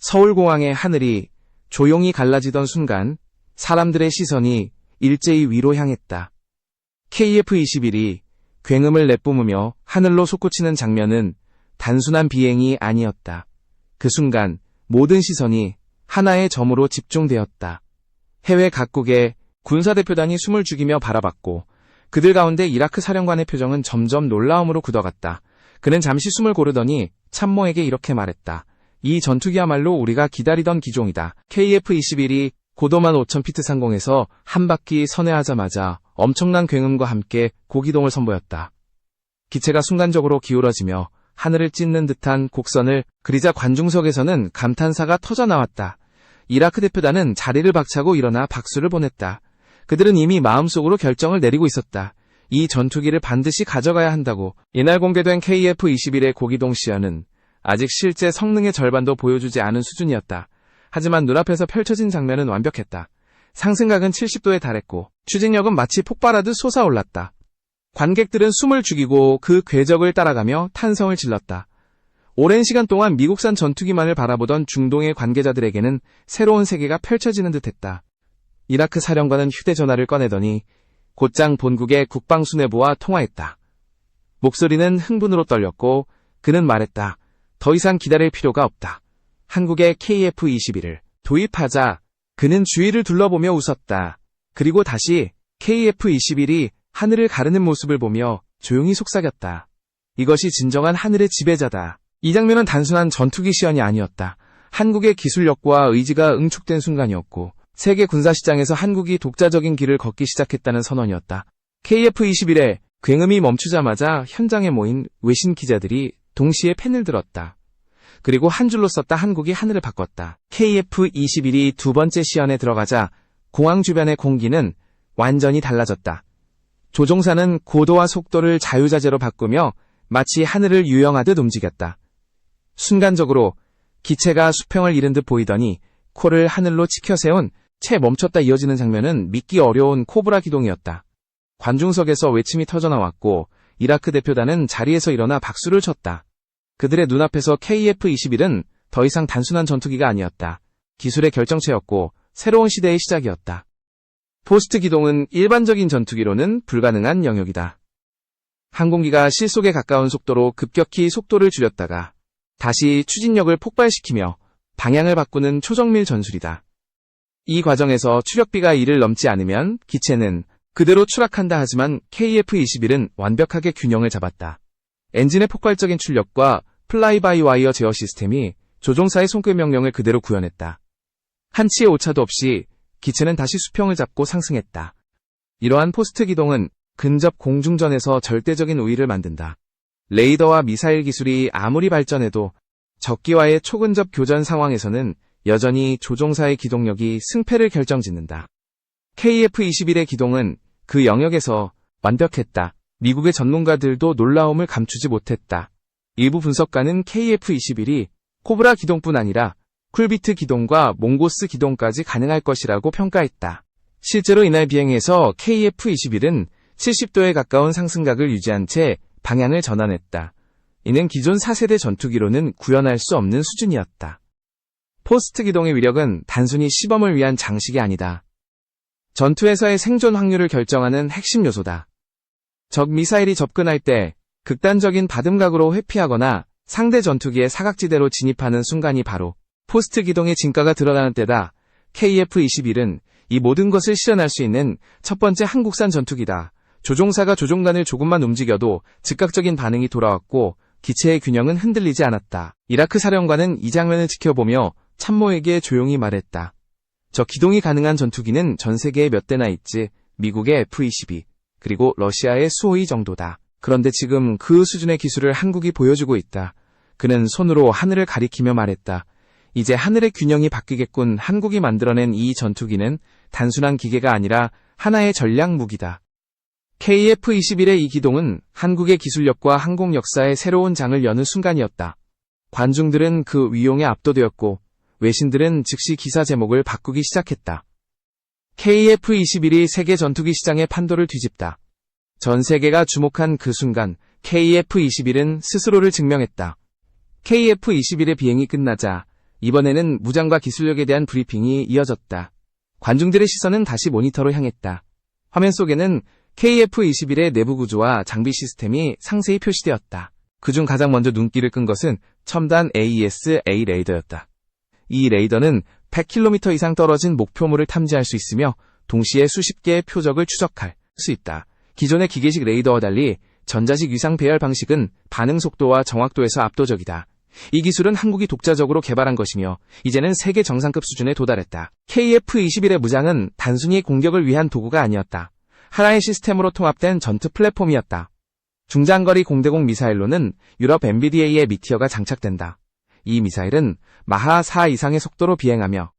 서울공항의 하늘이 조용히 갈라지던 순간 사람들의 시선이 일제히 위로 향했다. KF-21이 굉음을 내뿜으며 하늘로 솟구치는 장면은 단순한 비행이 아니었다. 그 순간 모든 시선이 하나의 점으로 집중되었다. 해외 각국의 군사대표단이 숨을 죽이며 바라봤고 그들 가운데 이라크 사령관의 표정은 점점 놀라움으로 굳어갔다. 그는 잠시 숨을 고르더니 참모에게 이렇게 말했다. 이 전투기야말로 우리가 기다리던 기종이다. KF-21이 고도만 5,000피트 상공에서 한 바퀴 선회하자마자 엄청난 굉음과 함께 고기동을 선보였다. 기체가 순간적으로 기울어지며 하늘을 찢는 듯한 곡선을 그리자 관중석에서는 감탄사가 터져나왔다. 이라크 대표단은 자리를 박차고 일어나 박수를 보냈다. 그들은 이미 마음속으로 결정을 내리고 있었다. 이 전투기를 반드시 가져가야 한다고. 이날 공개된 KF-21의 고기동 시야는 아직 실제 성능의 절반도 보여주지 않은 수준이었다. 하지만 눈앞에서 펼쳐진 장면은 완벽했다. 상승각은 70도에 달했고 추진력은 마치 폭발하듯 솟아올랐다. 관객들은 숨을 죽이고 그 궤적을 따라가며 탄성을 질렀다. 오랜 시간 동안 미국산 전투기만을 바라보던 중동의 관계자들에게는 새로운 세계가 펼쳐지는 듯했다. 이라크 사령관은 휴대전화를 꺼내더니 곧장 본국의 국방수뇌부와 통화했다. 목소리는 흥분으로 떨렸고 그는 말했다. 더 이상 기다릴 필요가 없다. 한국의 KF-21을 도입하자 그는 주위를 둘러보며 웃었다. 그리고 다시 KF-21이 하늘을 가르는 모습을 보며 조용히 속삭였다. 이것이 진정한 하늘의 지배자다. 이 장면은 단순한 전투기 시연이 아니었다. 한국의 기술력과 의지가 응축된 순간이었고 세계 군사시장에서 한국이 독자적인 길을 걷기 시작했다는 선언이었다. KF-21의 굉음이 멈추자마자 현장에 모인 외신 기자들이 동시에 펜을 들었다. 그리고 한 줄로 썼다 한국이 하늘을 바꿨다. KF-21이 두 번째 시연에 들어가자 공항 주변의 공기는 완전히 달라졌다. 조종사는 고도와 속도를 자유자재로 바꾸며 마치 하늘을 유영하듯 움직였다. 순간적으로 기체가 수평을 잃은 듯 보이더니 코를 하늘로 치켜 세운 채 멈췄다 이어지는 장면은 믿기 어려운 코브라 기동이었다. 관중석에서 외침이 터져나왔고 이라크 대표단은 자리에서 일어나 박수를 쳤다. 그들의 눈앞에서 KF-21은 더 이상 단순한 전투기가 아니었다. 기술의 결정체였고 새로운 시대의 시작이었다. 포스트 기동은 일반적인 전투기로는 불가능한 영역이다. 항공기가 실속에 가까운 속도로 급격히 속도를 줄였다가 다시 추진력을 폭발시키며 방향을 바꾸는 초정밀 전술이다. 이 과정에서 추력비가 1을 넘지 않으면 기체는 그대로 추락한다 하지만 KF-21은 완벽하게 균형을 잡았다. 엔진의 폭발적인 출력과 플라이바이와이어 제어 시스템이 조종사의 손끝 명령을 그대로 구현했다. 한치의 오차도 없이 기체는 다시 수평을 잡고 상승했다. 이러한 포스트 기동은 근접 공중전에서 절대적인 우위를 만든다. 레이더와 미사일 기술이 아무리 발전해도 적기와의 초근접 교전 상황에서는 여전히 조종사의 기동력이 승패를 결정짓는다. KF-21의 기동은 그 영역에서 완벽했다. 미국의 전문가들도 놀라움을 감추지 못했다. 일부 분석가는 KF-21이 코브라 기동뿐 아니라 쿨비트 기동과 몽고스 기동까지 가능할 것이라고 평가했다. 실제로 이날 비행에서 KF-21은 70도에 가까운 상승각을 유지한 채 방향을 전환했다. 이는 기존 4세대 전투기로는 구현할 수 없는 수준이었다. 포스트 기동의 위력은 단순히 시범을 위한 장식이 아니다. 전투에서의 생존 확률을 결정하는 핵심 요소다. 적 미사일이 접근할 때 극단적인 받음각으로 회피하거나 상대 전투기의 사각지대로 진입하는 순간이 바로 포스트 기동의 진가가 드러나는 때다. KF-21은 이 모든 것을 실현할 수 있는 첫 번째 한국산 전투기다. 조종사가 조종관을 조금만 움직여도 즉각적인 반응이 돌아왔고 기체의 균형은 흔들리지 않았다. 이라크 사령관은 이 장면을 지켜보며 참모에게 조용히 말했다. 저 기동이 가능한 전투기는 전 세계에 몇 대나 있지. 미국의 F-22, 그리고 러시아의 수호이 정도다. 그런데 지금 그 수준의 기술을 한국이 보여주고 있다. 그는 손으로 하늘을 가리키며 말했다. 이제 하늘의 균형이 바뀌겠군. 한국이 만들어낸 이 전투기는 단순한 기계가 아니라 하나의 전략 무기다. KF-21의 이 기동은 한국의 기술력과 항공 역사의 새로운 장을 여는 순간이었다. 관중들은 그 위용에 압도되었고 외신들은 즉시 기사 제목을 바꾸기 시작했다. KF-21이 세계 전투기 시장의 판도를 뒤집다. 전 세계가 주목한 그 순간 KF-21은 스스로를 증명했다. KF-21의 비행이 끝나자 이번에는 무장과 기술력에 대한 브리핑이 이어졌다. 관중들의 시선은 다시 모니터로 향했다. 화면 속에는 KF-21의 내부 구조와 장비 시스템이 상세히 표시되었다. 그중 가장 먼저 눈길을 끈 것은 첨단 AES-A 레이더였다. 이 레이더는 100km 이상 떨어진 목표물을 탐지할 수 있으며 동시에 수십 개의 표적을 추적할 수 있다. 기존의 기계식 레이더와 달리 전자식 위상 배열 방식은 반응 속도와 정확도에서 압도적이다. 이 기술은 한국이 독자적으로 개발한 것이며 이제는 세계 정상급 수준에 도달했다. KF-21의 무장은 단순히 공격을 위한 도구가 아니었다. 하나의 시스템으로 통합된 전투 플랫폼이었다. 중장거리 공대공 미사일로는 유럽 MBDA의 미티어가 장착된다. 이 미사일은 마하 4 이상의 속도로 비행하며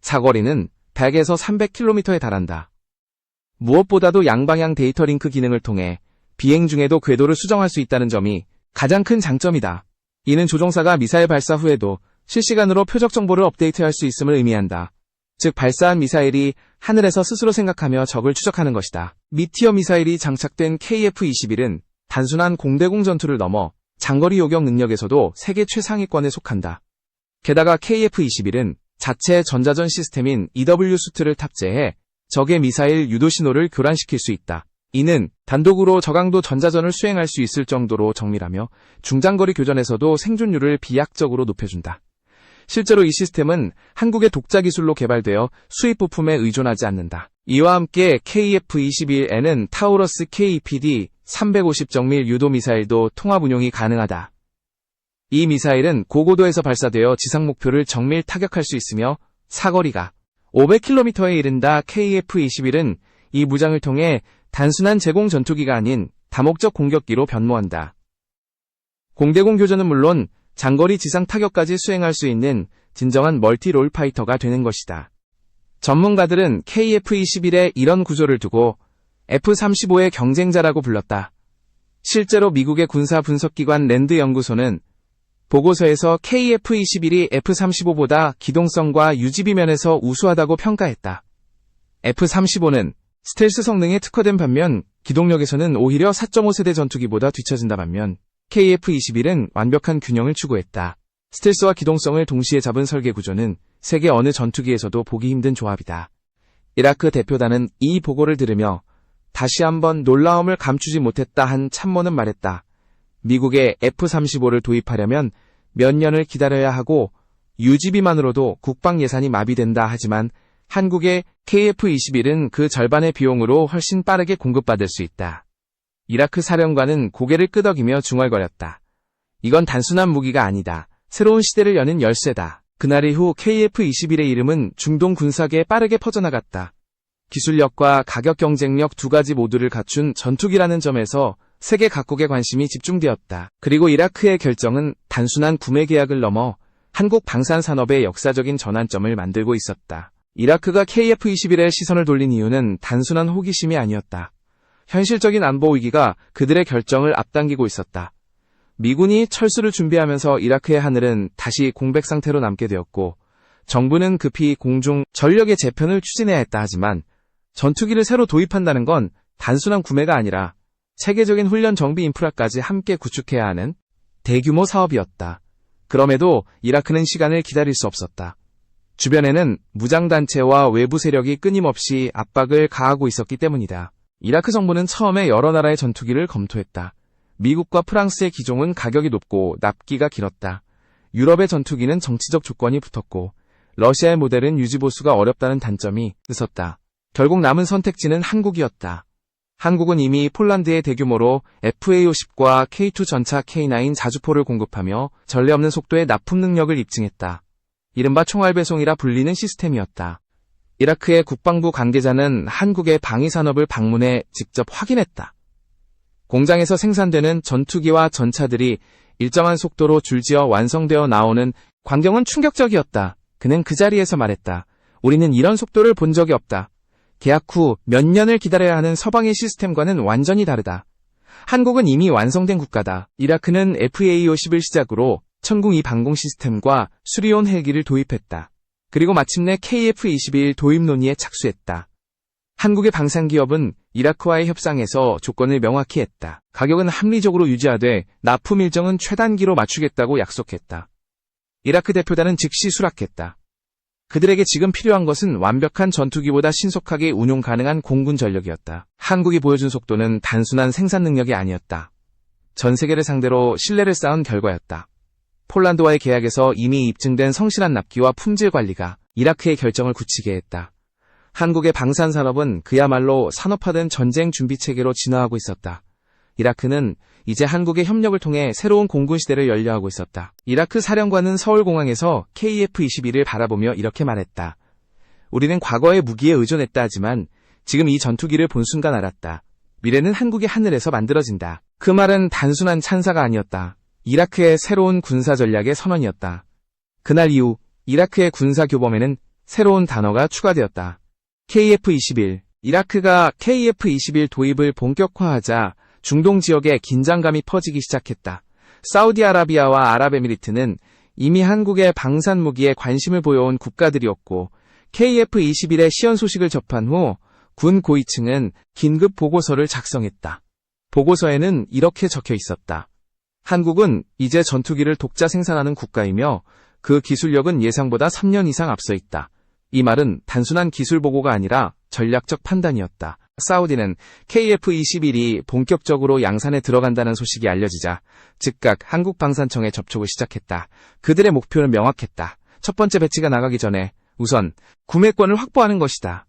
사거리는 100에서 300km에 달한다. 무엇보다도 양방향 데이터 링크 기능을 통해 비행 중에도 궤도를 수정할 수 있다는 점이 가장 큰 장점이다. 이는 조종사가 미사일 발사 후에도 실시간으로 표적 정보를 업데이트할 수 있음을 의미한다. 즉 발사한 미사일이 하늘에서 스스로 생각하며 적을 추적하는 것이다. 미티어 미사일이 장착된 KF-21은 단순한 공대공 전투를 넘어 장거리 요격 능력에서도 세계 최상위권에 속한다. 게다가 KF-21은 자체 전자전 시스템인 EW 수트를 탑재해 적의 미사일 유도 신호를 교란시킬 수 있다. 이는 단독으로 저강도 전자전을 수행할 수 있을 정도로 정밀하며 중장거리 교전에서도 생존율을 비약적으로 높여준다. 실제로 이 시스템은 한국의 독자 기술로 개발되어 수입 부품에 의존하지 않는다. 이와 함께 KF-21N은 타우러스 KPD 350 정밀 유도 미사일도 통합 운용이 가능하다. 이 미사일은 고고도에서 발사되어 지상 목표를 정밀 타격할 수 있으며 사거리가 500km에 이른다 KF-21은 이 무장을 통해 단순한 제공 전투기가 아닌 다목적 공격기로 변모한다. 공대공 교전은 물론 장거리 지상 타격까지 수행할 수 있는 진정한 멀티 롤 파이터가 되는 것이다. 전문가들은 KF-21의 이런 구조를 두고 F-35의 경쟁자라고 불렀다. 실제로 미국의 군사 분석기관 랜드 연구소는 보고서에서 KF-21이 F-35보다 기동성과 유지비 면에서 우수하다고 평가했다. F-35는 스텔스 성능에 특화된 반면 기동력에서는 오히려 4.5세대 전투기보다 뒤처진다 반면 KF-21은 완벽한 균형을 추구했다. 스텔스와 기동성을 동시에 잡은 설계 구조는 세계 어느 전투기에서도 보기 힘든 조합이다. 이라크 대표단은 이 보고를 들으며 다시 한번 놀라움을 감추지 못했다 한 참모는 말했다. 미국의 F-35를 도입하려면 몇 년을 기다려야 하고 유지비만으로도 국방 예산이 마비된다 하지만 한국의 KF-21은 그 절반의 비용으로 훨씬 빠르게 공급받을 수 있다. 이라크 사령관은 고개를 끄덕이며 중얼거렸다. 이건 단순한 무기가 아니다. 새로운 시대를 여는 열쇠다. 그날 이후 KF-21의 이름은 중동 군사계에 빠르게 퍼져나갔다. 기술력과 가격 경쟁력 두 가지 모두를 갖춘 전투기라는 점에서 세계 각국의 관심이 집중되었다. 그리고 이라크의 결정은 단순한 구매 계약을 넘어 한국 방산 산업의 역사적인 전환점을 만들고 있었다. 이라크가 KF-21에 시선을 돌린 이유는 단순한 호기심이 아니었다. 현실적인 안보 위기가 그들의 결정을 앞당기고 있었다. 미군이 철수를 준비하면서 이라크의 하늘은 다시 공백 상태로 남게 되었고 정부는 급히 공중 전력의 재편을 추진해야 했다 하지만 전투기를 새로 도입한다는 건 단순한 구매가 아니라 세계적인 훈련 정비 인프라까지 함께 구축해야 하는 대규모 사업이었다. 그럼에도 이라크는 시간을 기다릴 수 없었다. 주변에는 무장단체와 외부 세력이 끊임없이 압박을 가하고 있었기 때문이다. 이라크 정부는 처음에 여러 나라의 전투기를 검토했다. 미국과 프랑스의 기종은 가격이 높고 납기가 길었다. 유럽의 전투기는 정치적 조건이 붙었고 러시아의 모델은 유지보수가 어렵다는 단점이 있었다. 결국 남은 선택지는 한국이었다. 한국은 이미 폴란드에 대규모로 FA-50과 K2 전차 K9 자주포를 공급하며 전례 없는 속도의 납품 능력을 입증했다. 이른바 총알 배송이라 불리는 시스템이었다. 이라크의 국방부 관계자는 한국의 방위산업을 방문해 직접 확인했다. 공장에서 생산되는 전투기와 전차들이 일정한 속도로 줄지어 완성되어 나오는 광경은 충격적이었다. 그는 그 자리에서 말했다. 우리는 이런 속도를 본 적이 없다. 계약 후 몇 년을 기다려야 하는 서방의 시스템과는 완전히 다르다. 한국은 이미 완성된 국가다. 이라크는 FA-50을 시작으로 천궁 이 방공 시스템과 수리온 헬기를 도입했다. 그리고 마침내 KF-21 도입 논의에 착수했다. 한국의 방산기업은 이라크와의 협상에서 조건을 명확히 했다. 가격은 합리적으로 유지하되 납품 일정은 최단기로 맞추겠다고 약속했다. 이라크 대표단은 즉시 수락했다. 그들에게 지금 필요한 것은 완벽한 전투기보다 신속하게 운용 가능한 공군 전력이었다. 한국이 보여준 속도는 단순한 생산 능력이 아니었다. 전 세계를 상대로 신뢰를 쌓은 결과였다. 폴란드와의 계약에서 이미 입증된 성실한 납기와 품질 관리가 이라크의 결정을 굳히게 했다. 한국의 방산 산업은 그야말로 산업화된 전쟁 준비 체계로 진화하고 있었다. 이라크는 이제 한국의 협력을 통해 새로운 공군 시대를 열려 하고 있었다. 이라크 사령관은 서울공항에서 KF-21을 바라보며 이렇게 말했다. 우리는 과거의 무기에 의존했다 하지만 지금 이 전투기를 본 순간 알았다. 미래는 한국의 하늘에서 만들어진다. 그 말은 단순한 찬사가 아니었다. 이라크의 새로운 군사 전략의 선언이었다. 그날 이후 이라크의 군사 교범에는 새로운 단어가 추가되었다. KF-21. 이라크가 KF-21 도입을 본격화하자 중동 지역에 긴장감이 퍼지기 시작했다. 사우디아라비아와 아랍에미리트는 이미 한국의 방산 무기에 관심을 보여온 국가들이었고 KF-21의 시연 소식을 접한 후 군 고위층은 긴급 보고서를 작성했다. 보고서에는 이렇게 적혀 있었다. 한국은 이제 전투기를 독자 생산하는 국가이며 그 기술력은 예상보다 3년 이상 앞서 있다. 이 말은 단순한 기술 보고가 아니라 전략적 판단이었다. 사우디는 KF-21이 본격적으로 양산에 들어간다는 소식이 알려지자 즉각 한국방산청에 접촉을 시작했다. 그들의 목표는 명확했다. 첫 번째 배치가 나가기 전에 우선 구매권을 확보하는 것이다.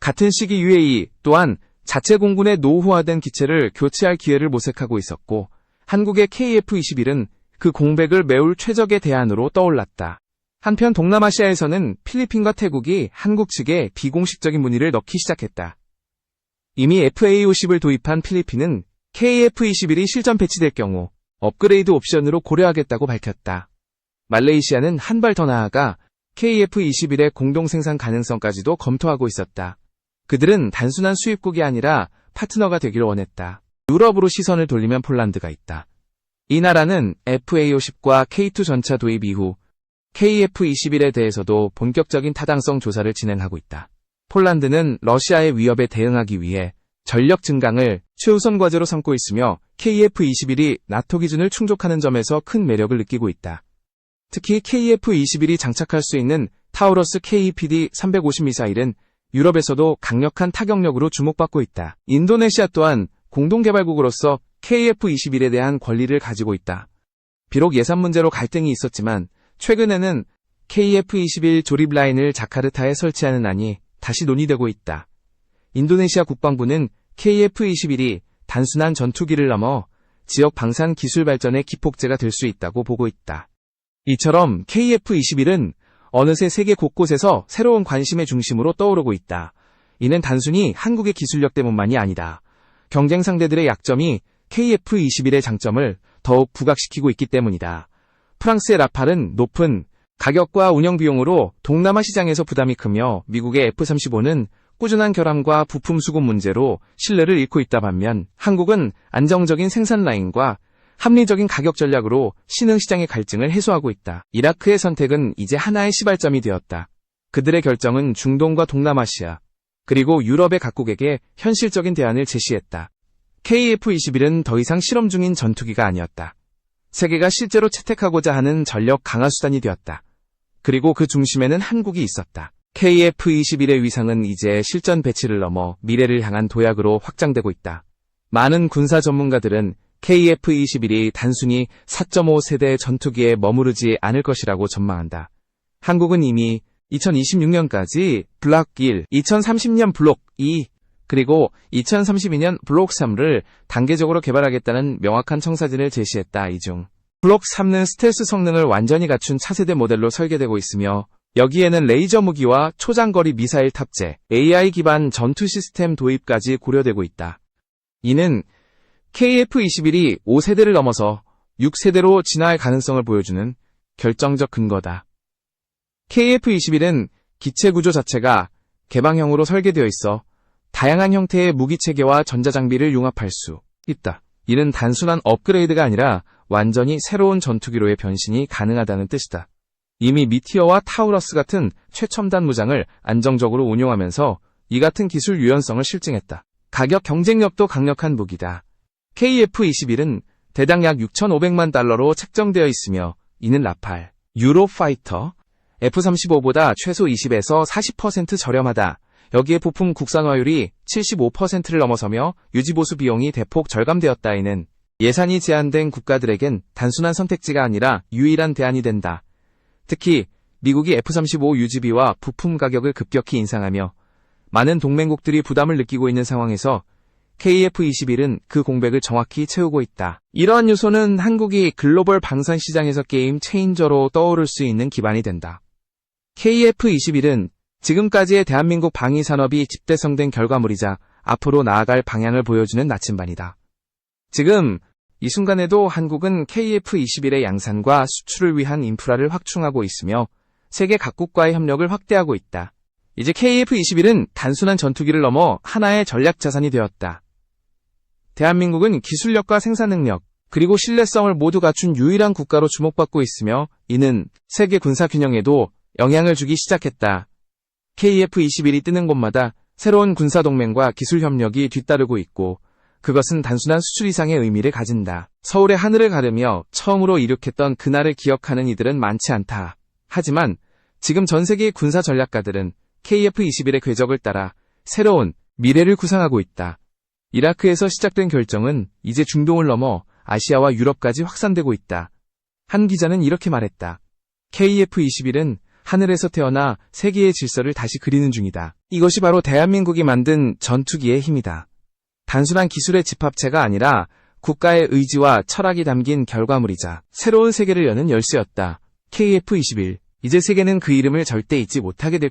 같은 시기 UAE 또한 자체 공군의 노후화된 기체를 교체할 기회를 모색하고 있었고 한국의 KF-21은 그 공백을 메울 최적의 대안으로 떠올랐다. 한편 동남아시아에서는 필리핀과 태국이 한국 측에 비공식적인 문의를 넣기 시작했다. 이미 FA-50을 도입한 필리핀은 KF-21이 실전 배치될 경우 업그레이드 옵션으로 고려하겠다고 밝혔다. 말레이시아는 한 발 더 나아가 KF-21의 공동 생산 가능성까지도 검토하고 있었다. 그들은 단순한 수입국이 아니라 파트너가 되기를 원했다. 유럽으로 시선을 돌리면 폴란드가 있다. 이 나라는 FA-50과 K2 전차 도입 이후 KF-21에 대해서도 본격적인 타당성 조사를 진행하고 있다. 폴란드는 러시아의 위협에 대응하기 위해 전력 증강을 최우선 과제로 삼고 있으며 KF-21이 나토 기준을 충족하는 점에서 큰 매력을 느끼고 있다. 특히 KF-21이 장착할 수 있는 타우러스 KPD-350 미사일은 유럽에서도 강력한 타격력으로 주목받고 있다. 인도네시아 또한 공동개발국으로서 KF-21에 대한 권리를 가지고 있다. 비록 예산 문제로 갈등이 있었지만 최근에는 KF-21 조립 라인을 자카르타에 설치하는 안이 다시 논의되고 있다. 인도네시아 국방부는 KF-21이 단순한 전투기를 넘어 지역 방산 기술 발전의 기폭제가 될 수 있다고 보고 있다. 이처럼 KF-21은 어느새 세계 곳곳에서 새로운 관심의 중심으로 떠오르고 있다. 이는 단순히 한국의 기술력 때문만이 아니다. 경쟁 상대들의 약점이 KF-21의 장점을 더욱 부각시키고 있기 때문이다. 프랑스의 라팔은 높은 가격과 운영 비용으로 동남아 시장에서 부담이 크며 미국의 F-35는 꾸준한 결함과 부품 수급 문제로 신뢰를 잃고 있다 반면 한국은 안정적인 생산 라인과 합리적인 가격 전략으로 신흥 시장의 갈증을 해소하고 있다. 이라크의 선택은 이제 하나의 시발점이 되었다. 그들의 결정은 중동과 동남아시아, 그리고 유럽의 각국에게 현실적인 대안을 제시했다. KF-21은 더 이상 실험 중인 전투기가 아니었다. 세계가 실제로 채택하고자 하는 전력 강화 수단이 되었다. 그리고 그 중심에는 한국이 있었다. KF-21의 위상은 이제 실전 배치를 넘어 미래를 향한 도약으로 확장되고 있다. 많은 군사 전문가들은 KF-21이 단순히 4.5 세대 전투기에 머무르지 않을 것이라고 전망한다. 한국은 이미 2026년까지 블록 1, 2030년 블록 2, 그리고 2032년 블록 3를 단계적으로 개발하겠다는 명확한 청사진을 제시했다. 이 중 블록 3는 스텔스 성능을 완전히 갖춘 차세대 모델로 설계되고 있으며 여기에는 레이저 무기와 초장거리 미사일 탑재, AI 기반 전투 시스템 도입까지 고려되고 있다. 이는 KF-21이 5세대를 넘어서 6세대로 진화할 가능성을 보여주는 결정적 근거다. KF-21은 기체 구조 자체가 개방형으로 설계되어 있어 다양한 형태의 무기 체계와 전자장비를 융합할 수 있다. 이는 단순한 업그레이드가 아니라 완전히 새로운 전투기로의 변신이 가능하다는 뜻이다. 이미 미티어와 타우러스 같은 최첨단 무장을 안정적으로 운용하면서 이 같은 기술 유연성을 실증했다. 가격 경쟁력도 강력한 무기다. KF-21은 대당 약 6,500만 달러로 책정되어 있으며 이는 라팔, 유로파이터, F-35보다 최소 20에서 40% 저렴하다. 여기에 부품 국산화율이 75%를 넘어서며 유지보수 비용이 대폭 절감되었다에는 예산이 제한된 국가들에겐 단순한 선택지가 아니라 유일한 대안이 된다. 특히 미국이 F-35 유지비와 부품 가격을 급격히 인상하며 많은 동맹국들이 부담을 느끼고 있는 상황에서 KF-21은 그 공백을 정확히 채우고 있다. 이러한 요소는 한국이 글로벌 방산 시장에서 게임 체인저로 떠오를 수 있는 기반이 된다. KF-21은 지금까지의 대한민국 방위 산업이 집대성된 결과물이자 앞으로 나아갈 방향을 보여주는 나침반이다. 지금 이 순간에도 한국은 KF-21의 양산과 수출을 위한 인프라를 확충하고 있으며 세계 각국과의 협력을 확대하고 있다. 이제 KF-21은 단순한 전투기를 넘어 하나의 전략 자산이 되었다. 대한민국은 기술력과 생산 능력, 그리고 신뢰성을 모두 갖춘 유일한 국가로 주목받고 있으며 이는 세계 군사 균형에도 영향을 주기 시작했다. KF-21이 뜨는 곳마다 새로운 군사 동맹과 기술 협력이 뒤따르고 있고 그것은 단순한 수출 이상의 의미를 가진다. 서울의 하늘을 가르며 처음으로 이륙했던 그날을 기억하는 이들은 많지 않다. 하지만 지금 전 세계의 군사 전략가들은 KF-21의 궤적을 따라 새로운 미래를 구상하고 있다. 이라크에서 시작된 결정은 이제 중동을 넘어 아시아와 유럽까지 확산되고 있다. 한 기자는 이렇게 말했다. KF-21은 하늘에서 태어나 세계의 질서를 다시 그리는 중이다. 이것이 바로 대한민국이 만든 전투기의 힘이다. 단순한 기술의 집합체가 아니라 국가의 의지와 철학이 담긴 결과물이자 새로운 세계를 여는 열쇠였다. KF-21. 이제 세계는 그 이름을 절대 잊지 못하게 될 것이다.